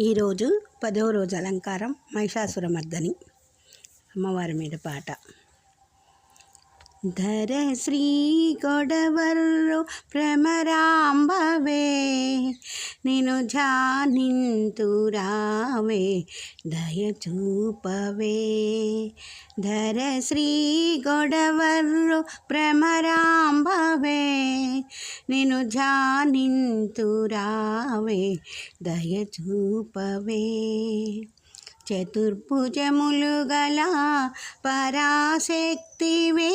ఈరోజు పదో రోజు అలంకారం మహిషాసురమర్దని అమ్మవారి మీద పాట. ధర శ్రీ గొడవర్రు ప్రమరాంబవే నేను ధ్యానింతురావే దయ చూపవే. ధర శ్రీ గొడవర్రు ప్రమరాంబవే నేను జానింతురావే దయ చూపవే చతుర్భుజములు గల పరాశక్తివే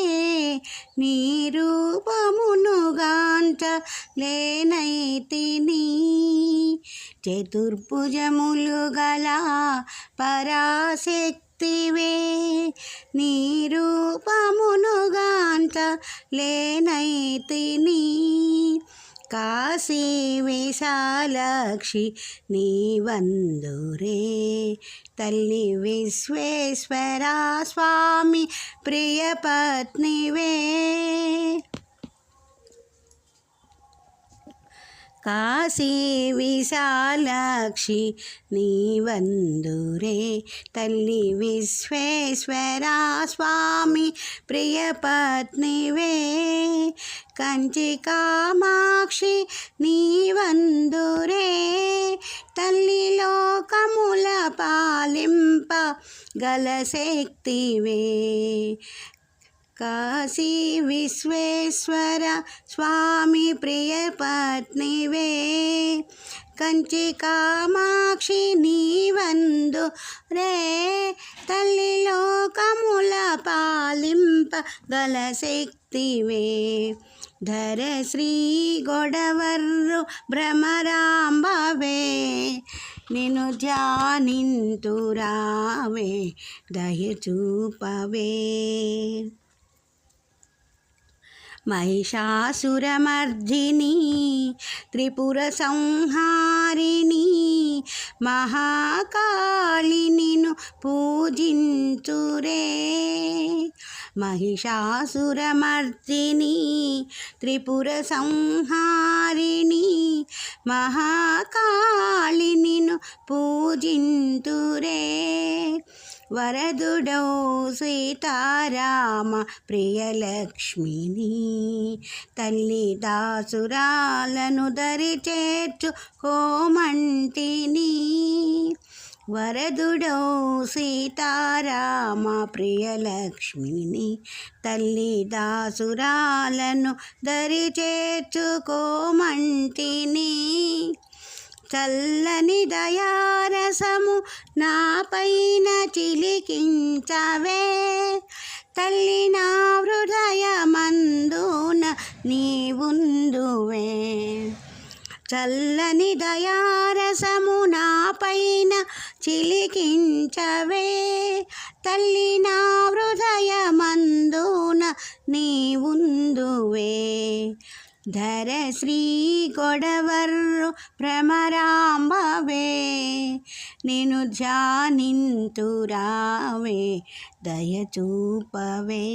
నీ రూపమునుగాంచ లేనైతిని. చతుర్భుజములు గల పరాశక్తివే నీ రూపమునుగాంచ లేనైతిని కాశీ విశాలక్షి నీ వందురే తల్లి విశ్వేశ్వర స్వామి ప్రియపత్నివే కాశీ విశాలాక్షి నీవందురే తల్లి విశ్వేశ్వర స్వామి ప్రియపత్నివే కంచి కామాక్షి నీవందురే తల్లి లోకముల పాలింప గల శక్తివే. కాశీ విశ్వేశ్వర స్వామి ప్రియ పత్నివే. కంచి కామాక్షి నీవందు రే తల్లి లోకముల పాలింప గల శక్తివే. ధర శ్రీ గొడవర్రు భ్రమరాంబవే నిను ధ్యానింతురావే దయ మహిషాసురమర్జిని త్రిపుర సంహారిణి మహాకాళినిను పూజించురే. మహిషాసురమర్జిని త్రిపుర సంహారిణి మహాకాళినిను పూజింతురే వరదుడౌ సీతారామ ప్రియలక్ష్మిని. తల్లి దాసురాలను దరి చేర్చు కోమంటిని వరదుడౌ సీతారామ ప్రియలక్ష్మిని. తల్లి దాసురాలను దరి చేర్చుకోమంటిని చల్లని దయారసము నాపైన చిలికించవే. తల్లి నా హృదయమందున నీవుందువే. చల్లని దయారసము నాపైన చిలికించవే. తల్లి నా హృదయమందున నీవుందువే. ధర శ్రీ కొడవర్రు భ్రమరాంబవే నేను ధ్యానింతురావే దయచూపవే